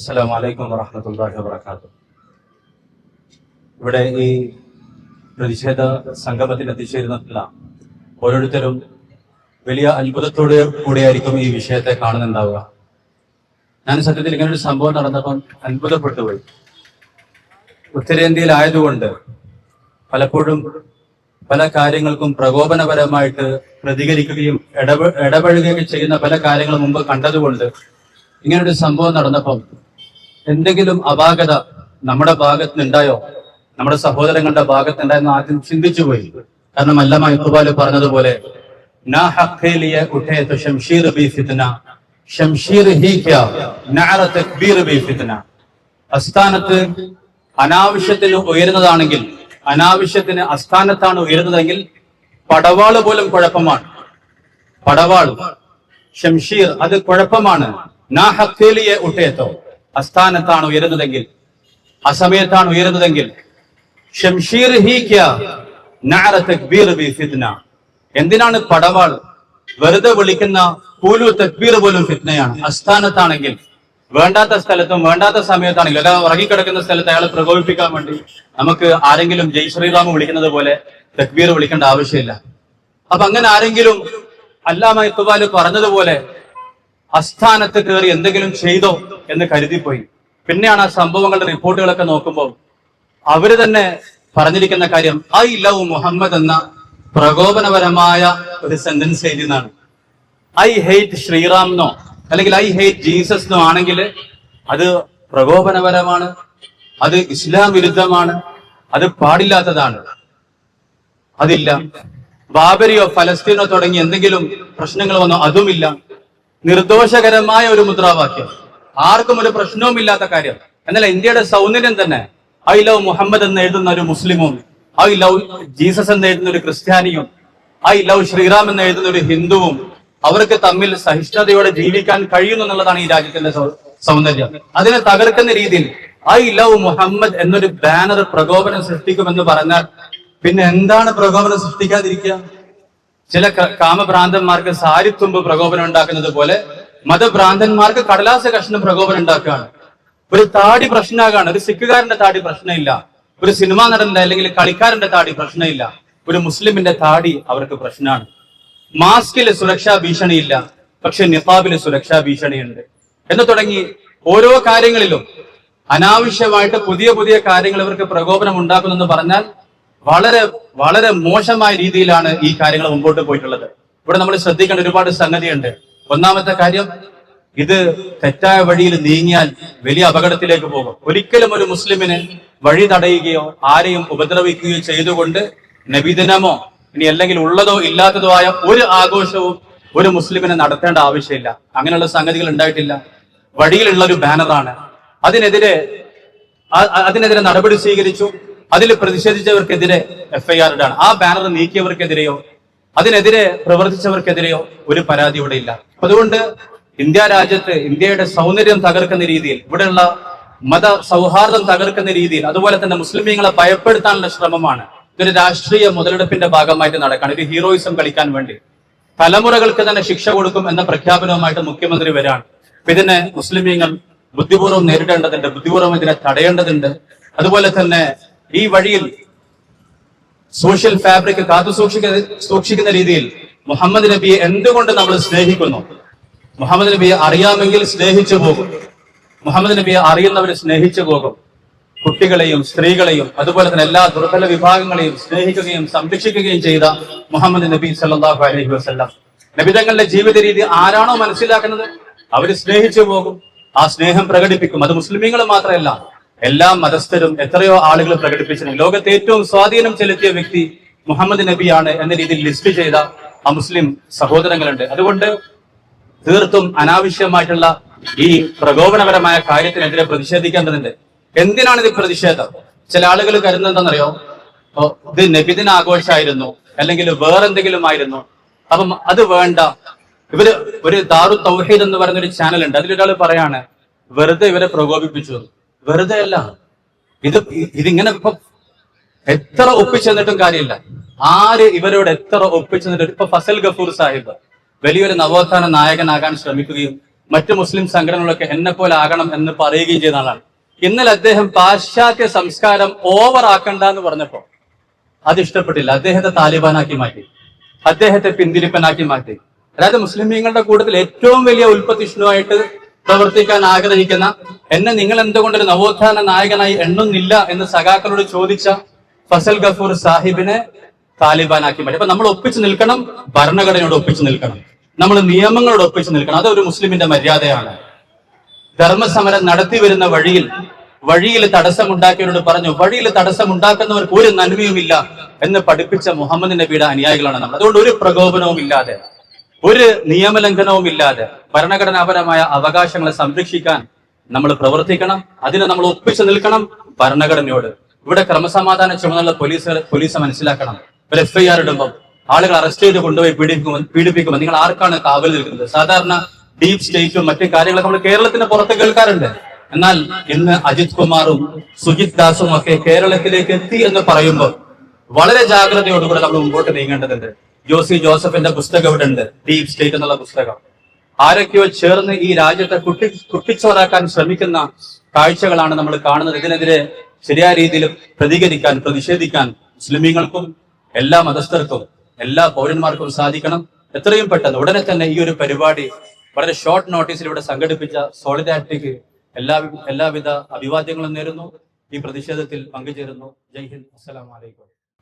അസ്സലാമു അലൈക്കും വറഹ്മത്തുള്ളാഹി വബറകാതുഹു. ഇവിടെ ഈ പ്രതിഷേധ സംഗമത്തിൽ എത്തിച്ചേരുന്നില്ല ഓരോരുത്തരും വലിയ അത്ഭുതത്തോട് കൂടിയായിരിക്കും ഈ വിഷയത്തെ കാണുന്നുണ്ടാവുക. ഞാൻ സത്യത്തിൽ ഇങ്ങനെ ഒരു സംഭവം നടന്നപ്പോൾ അത്ഭുതപ്പെട്ടു പോയി. ഉത്തരേന്ത്യയിലായതുകൊണ്ട് പലപ്പോഴും പല കാര്യങ്ങൾക്കും പ്രകോപനപരമായിട്ട് പ്രതികരിക്കുകയും ഇടപെ ഇടപഴകുകയും ചെയ്യുന്ന പല കാര്യങ്ങളും മുമ്പ് കണ്ടതുകൊണ്ട് ഇങ്ങനൊരു സംഭവം നടന്നപ്പം എന്തെങ്കിലും അപാകത നമ്മുടെ ഭാഗത്ത് നിന്നുണ്ടായോ നമ്മുടെ സഹോദരങ്ങളുടെ ഭാഗത്ത് ഉണ്ടായെന്ന് ആദ്യം ചിന്തിച്ചു പോയി. കാരണം അല്ലമ ഇഖ്ബാൽ പറഞ്ഞതുപോലെ അസ്ഥാനത്ത് അനാവശ്യത്തിന് ഉയരുന്നതാണെങ്കിൽ അനാവശ്യത്തിന് അസ്ഥാനത്താണ് ഉയരുന്നതെങ്കിൽ പടവാൾ പോലും കുഴപ്പമാണ്. പടവാൾ ഷംഷീർ അത് കുഴപ്പമാണ്. നാ ഹക്കേലിയെ ഉട്ടയത്തോ അസ്ഥാനത്താണ് ഉയരുന്നതെങ്കിൽ ആ സമയത്താണ് ഉയരുന്നതെങ്കിൽ എന്തിനാണ് പടവാൾ വെറുതെ വിളിക്കുന്ന പൂലു തക്ബീർ പോലും ഫിത്നയാണ്? അസ്ഥാനത്താണെങ്കിൽ വേണ്ടാത്ത സ്ഥലത്തും വേണ്ടാത്ത സമയത്താണെങ്കിലും അല്ല ഉറങ്ങിക്കിടക്കുന്ന സ്ഥലത്ത് അയാളെ പ്രകോപിപ്പിക്കാൻ വേണ്ടി നമുക്ക് ആരെങ്കിലും ജയ് ശ്രീറാം വിളിക്കുന്നത് പോലെ തക്ബീർ വിളിക്കേണ്ട ആവശ്യമില്ല. അപ്പൊ അങ്ങനെ ആരെങ്കിലും അല്ലാമ ഇത്തുബാൽ പറഞ്ഞതുപോലെ അസ്ഥാനത്ത് കയറി എന്തെങ്കിലും ചെയ്തോ എന്ന് കരുതിപ്പോയി. പിന്നെയാണ് ആ സംഭവങ്ങളുടെ റിപ്പോർട്ടുകളൊക്കെ നോക്കുമ്പോൾ അവർ തന്നെ പറഞ്ഞിരിക്കുന്ന കാര്യം ഐ ലവ് മുഹമ്മദ് എന്ന പ്രകോപനപരമായ ഒരു സെന്റൻസ് എഴുതിയതാണ്. ഐ ഹെയ്റ്റ് ശ്രീറാം എന്നോ അല്ലെങ്കിൽ ഐ ഹെയ്റ്റ് ജീസസ് എന്നോ ആണെങ്കിൽ അത് പ്രകോപനപരമാണ് അത് ഇസ്ലാം വിരുദ്ധമാണ് അത് പാടില്ലാത്തതാണ്. അതില്ല. ബാബരിയോ ഫലസ്തീനോ തുടങ്ങി എന്തെങ്കിലും പ്രശ്നങ്ങൾ വന്നോ അതുമില്ല. നിർദോഷകരമായ ഒരു മുദ്രാവാക്യം. ആർക്കും ഒരു പ്രശ്നവുമില്ലാത്ത കാര്യം. എന്നല്ല ഇന്ത്യയുടെ സൗന്ദര്യം തന്നെ. ഐ ലവ് മുഹമ്മദ് എന്ന് എഴുതുന്ന ഒരു മുസ്ലിമും ഐ ലവ് ജീസസ് എന്ന് എഴുതുന്ന ഒരു ക്രിസ്ത്യാനിയും ഐ ലവ് ശ്രീറാം എന്ന് എഴുതുന്ന ഒരു ഹിന്ദുവും അവർക്ക് തമ്മിൽ സഹിഷ്ണുതയോടെ ജീവിക്കാൻ കഴിയുന്നു എന്നുള്ളതാണ് ഈ രാജ്യത്തിന്റെ സൗന്ദര്യം. അതിനെ തകർക്കുന്ന രീതിയിൽ ഐ ലവ് മുഹമ്മദ് എന്നൊരു ബാനർ പ്രകോപനം സൃഷ്ടിക്കുമെന്ന് പറഞ്ഞാൽ പിന്നെ എന്താണ് പ്രകോപനം സൃഷ്ടിക്കാതിരിക്കുക? ചില കാമഭ്രാന്തന്മാർക്ക് സാരിത്തുമ്പ് പ്രകോപനം ഉണ്ടാക്കുന്നത് പോലെ മതഭ്രാന്തന്മാർക്ക് കടലാസ കഷ്ണം പ്രകോപനം ഉണ്ടാക്കുകയാണ്. ഒരു താടി പ്രശ്നമാകാണ്. ഒരു സിഖുകാരന്റെ താടി പ്രശ്നമില്ല. ഒരു സിനിമാ നടന്റെ അല്ലെങ്കിൽ കളിക്കാരന്റെ താടി പ്രശ്നമില്ല. ഒരു മുസ്ലിമിന്റെ താടി അവർക്ക് പ്രശ്നമാണ്. മാസ്കിൽ സുരക്ഷാ ഭീഷണിയില്ല. പക്ഷെ നിഫാബിൽ സുരക്ഷാ ഭീഷണിയുണ്ട്. എന്ന് തുടങ്ങി ഓരോ കാര്യങ്ങളിലും അനാവശ്യമായിട്ട് പുതിയ പുതിയ കാര്യങ്ങൾ ഇവർക്ക് പ്രകോപനം ഉണ്ടാക്കുന്നെന്ന് പറഞ്ഞാൽ വളരെ വളരെ മോശമായ രീതിയിലാണ് ഈ കാര്യങ്ങൾ മുമ്പോട്ട് പോയിട്ടുള്ളത്. ഇവിടെ നമ്മൾ ശ്രദ്ധിക്കേണ്ട ഒരുപാട് സംഗതിയുണ്ട്. ഒന്നാമത്തെ കാര്യം ഇത് തെറ്റായ വഴിയിൽ നീങ്ങിയാൽ വലിയ അപകടത്തിലേക്ക് പോകും. ഒരിക്കലും ഒരു മുസ്ലിമിന് വഴി തടയുകയോ ആരെയും ഉപദ്രവിക്കുകയോ ചെയ്തുകൊണ്ട് നബിദിനമോ ഇനി അല്ലെങ്കിൽ ഉള്ളതോ ഇല്ലാത്തതോ ആയ ഒരു ആഘോഷവും ഒരു മുസ്ലിമിനെ നടത്തേണ്ട ആവശ്യമില്ല. അങ്ങനെയുള്ള സംഗതികൾ ഉണ്ടായിട്ടില്ല. വഴിയിലുള്ള ഒരു ബാനറാണ്. അതിനെതിരെ അതിനെതിരെ നടപടി സ്വീകരിച്ചു. അതിൽ പ്രതിഷേധിച്ചവർക്കെതിരെ എഫ്ഐആർ ഇടാണ് ആ ബാനർ നീക്കിയവർക്കെതിരെയോ അതിനെതിരെ പ്രവർത്തിച്ചവർക്കെതിരെയോ ഒരു പരാതി ഇവിടെ ഇല്ല അതുകൊണ്ട് ഇന്ത്യ രാജ്യത്ത് ഇന്ത്യയുടെ സൗന്ദര്യം തകർക്കുന്ന രീതിയിൽ ഇവിടെയുള്ള മത സൗഹാർദ്ദം തകർക്കുന്ന രീതിയിൽ അതുപോലെ തന്നെ മുസ്ലിമീങ്ങളെ ഭയപ്പെടുത്താനുള്ള ശ്രമമാണ് ഇതൊരു രാഷ്ട്രീയ മുതലെടുപ്പിന്റെ ഭാഗമായിട്ട് നടക്കാണ്. ഒരു ഹീറോയിസം കളിക്കാൻ വേണ്ടി. തലമുറകൾക്ക് തന്നെ ശിക്ഷ കൊടുക്കും എന്ന പ്രഖ്യാപനവുമായിട്ട് മുഖ്യമന്ത്രി വരാണ്. ഇതിനെ മുസ്ലിമീങ്ങൾ ബുദ്ധിപൂർവം നേരിടേണ്ടതുണ്ട് ബുദ്ധിപൂർവം ഇതിനെ തടയേണ്ടതുണ്ട്. അതുപോലെ തന്നെ ഈ വഴിയിൽ സോഷ്യൽ ഫാബ്രിക് കാത്തു സൂക്ഷിക്കുന്ന രീതിയിൽ മുഹമ്മദ് നബിയെ എന്തുകൊണ്ട് നമ്മൾ സ്നേഹിക്കുന്നു? മുഹമ്മദ് നബിയെ അറിയാമെങ്കിൽ സ്നേഹിച്ചു പോകും. മുഹമ്മദ് നബിയെ അറിയുന്നവർ സ്നേഹിച്ചു പോകും. കുട്ടികളെയും സ്ത്രീകളെയും അതുപോലെ തന്നെ എല്ലാ ദുർബല വിഭാഗങ്ങളെയും സ്നേഹിക്കുകയും സംരക്ഷിക്കുകയും ചെയ്ത മുഹമ്മദ് നബി സല്ലല്ലാഹു അലൈഹി വസല്ലം. നബിതങ്ങളുടെ ജീവിത രീതി ആരാണോ മനസ്സിലാക്കുന്നത്? അവർ സ്നേഹിച്ചു പോകും. ആ സ്നേഹം പ്രകടിപ്പിക്കും. അത് മുസ്ലിമീങ്ങൾ മാത്രമല്ല എല്ലാ മതസ്ഥരും എത്രയോ ആളുകൾ പ്രകടിപ്പിച്ചിട്ടുണ്ട്. ലോകത്തെ ഏറ്റവും സ്വാധീനം ചെലുത്തിയ വ്യക്തി മുഹമ്മദ് നബിയാണ് എന്ന രീതിയിൽ ലിസ്റ്റ് ചെയ്ത ആ മുസ്ലിം സഹോദരങ്ങളുണ്ട്. അതുകൊണ്ട് തീർത്തും അനാവശ്യമായിട്ടുള്ള ഈ പ്രകോപനപരമായ കാര്യത്തിനെതിരെ പ്രതിഷേധിക്കേണ്ടതുണ്ട്? എന്തിനാണ് ഇത് പ്രതിഷേധം? ചില ആളുകൾ കരുതുന്നത് എന്താണെന്നറിയോ? ഇത് നബിദിന ആഘോഷമായിരുന്നു. അല്ലെങ്കിൽ വേറെന്തെങ്കിലും ആയിരുന്നു അപ്പം അത് വേണ്ട. ഇവർ ഒരു ദാറു തൗഹീദ് എന്ന് പറയുന്ന ഒരു ചാനൽ ഉണ്ട് അതിലൊരാൾ പറയാണ് വെറുതെ ഇവരെ പ്രകോപിപ്പിച്ചു വെറുതെ അല്ല. ഇത് ഇതിങ്ങനെ ഇപ്പൊ എത്ര ഒപ്പിച്ചെന്നിട്ടും കാര്യമില്ല. ആര് ഇവരോട് എത്ര ഒപ്പിച്ചെന്നിട്ട് ഇപ്പൊ ഫസൽ ഗഫൂർ സാഹിബ് വലിയൊരു നവോത്ഥാന നായകനാകാൻ ശ്രമിക്കുകയും മറ്റു മുസ്ലിം സംഘടനകളൊക്കെ എന്നെ പോലെ ആകണം എന്ന് പറയുകയും ചെയ്ത ആളാണ്. ഇന്നലെ അദ്ദേഹം പാശ്ചാത്യ സംസ്കാരം ഓവർ ആക്കണ്ട എന്ന് പറഞ്ഞപ്പോ അത് ഇഷ്ടപ്പെട്ടില്ല. അദ്ദേഹത്തെ താലിബാനാക്കി മാറ്റി. അദ്ദേഹത്തെ പിന്തിരിപ്പനാക്കി മാറ്റി. അതായത് മുസ്ലിമീങ്ങളുടെ കൂട്ടത്തിൽ ഏറ്റവും വലിയ ഉൽപ്പത്തിഷ്ണുവായിട്ട് പ്രവർത്തിക്കാൻ ആഗ്രഹിക്കുന്ന എന്നെ നിങ്ങൾ എന്തുകൊണ്ടൊരു നവോത്ഥാന നായകനായി എണ്ണുന്നില്ല എന്ന് സഖാക്കളോട് ചോദിച്ച ഫസൽ ഗഫൂർ സാഹിബിനെ താലിബാനാക്കി മാറ്റി. അപ്പൊ നമ്മൾ ഒപ്പിച്ചു നിൽക്കണം ഭരണഘടനയോട് ഒപ്പിച്ചു നിൽക്കണം. നമ്മൾ നിയമങ്ങളോട് ഒപ്പിച്ചു നിൽക്കണം. അതൊരു മുസ്ലിമിന്റെ മര്യാദയാണ്. ധർമ്മസമരം നടത്തി വരുന്ന വഴിയിൽ വഴിയിൽ തടസ്സമുണ്ടാക്കിയവരോട് പറഞ്ഞു വഴിയിൽ തടസ്സമുണ്ടാക്കുന്നവർക്ക് ഒരു നന്മയുമില്ല എന്ന് പഠിപ്പിച്ച മുഹമ്മദ് നബിയുടെ അനുയായികളാണ് നമ്മൾ. അതുകൊണ്ട് ഒരു പ്രകോപനവും ഇല്ലാതെ ഒരു നിയമലംഘനവും ഇല്ലാതെ ഭരണഘടനാപരമായ അവകാശങ്ങളെ സംരക്ഷിക്കാൻ നമ്മൾ പ്രവർത്തിക്കണം. അതിനെ നമ്മൾ ഒപ്പിച്ചു നിൽക്കണം ഭരണഘടനയോട്. ഇവിടെ ക്രമസമാധാന ചുമതല പോലീസ് പോലീസ് മനസ്സിലാക്കണം. ഒരു എഫ് ഐ ആർ ഇടുമ്പോൾ ആളുകൾ അറസ്റ്റ് ചെയ്ത് കൊണ്ടുപോയി പീഡിപ്പിക്കുമ്പോൾ പീഡിപ്പിക്കുമ്പോൾ നിങ്ങൾ ആർക്കാണ് കാവൽ നിൽക്കുന്നത്? സാധാരണ ഡീപ് സ്റ്റേറ്റും മറ്റു കാര്യങ്ങളൊക്കെ നമ്മൾ കേരളത്തിന് പുറത്ത് കേൾക്കാറുണ്ട്. എന്നാൽ ഇന്ന് അജിത് കുമാറും സുജിത് ദാസും ഒക്കെ കേരളത്തിലേക്ക് എത്തി എന്ന് പറയുമ്പോൾ വളരെ ജാഗ്രതയോടുകൂടെ നമ്മൾ മുമ്പോട്ട് നീങ്ങേണ്ടതുണ്ട്. ജോസി ജോസഫിന്റെ പുസ്തകം ഇവിടെ ഉണ്ട്? ഡീപ് സ്റ്റേറ്റ് എന്നുള്ള പുസ്തകം. ആരൊക്കെയോ ചേർന്ന് ഈ രാജ്യത്തെ കുട്ടി കുട്ടിച്ചോറാക്കാൻ ശ്രമിക്കുന്ന കാഴ്ചകളാണ് നമ്മൾ കാണുന്നത്. ഇതിനെതിരെ ശരിയായ രീതിയിൽ പ്രതികരിക്കാൻ പ്രതിഷേധിക്കാൻ മുസ്ലിമീങ്ങൾക്കും എല്ലാ മതസ്ഥർക്കും എല്ലാ പൗരന്മാർക്കും സാധിക്കണം. എത്രയും പെട്ടെന്ന് ഉടനെ തന്നെ ഈ ഒരു പരിപാടി വളരെ ഷോർട്ട് നോട്ടീസിൽ സംഘടിപ്പിച്ച സോളിഡാരിറ്റിക്ക് എല്ലാ എല്ലാവിധ അഭിവാദ്യങ്ങളും നേരുന്നു. ഈ പ്രതിഷേധത്തിൽ പങ്കുചേരുന്നു. ജയ് ഹിന്ദ്. അസ്സലാമലൈക്കും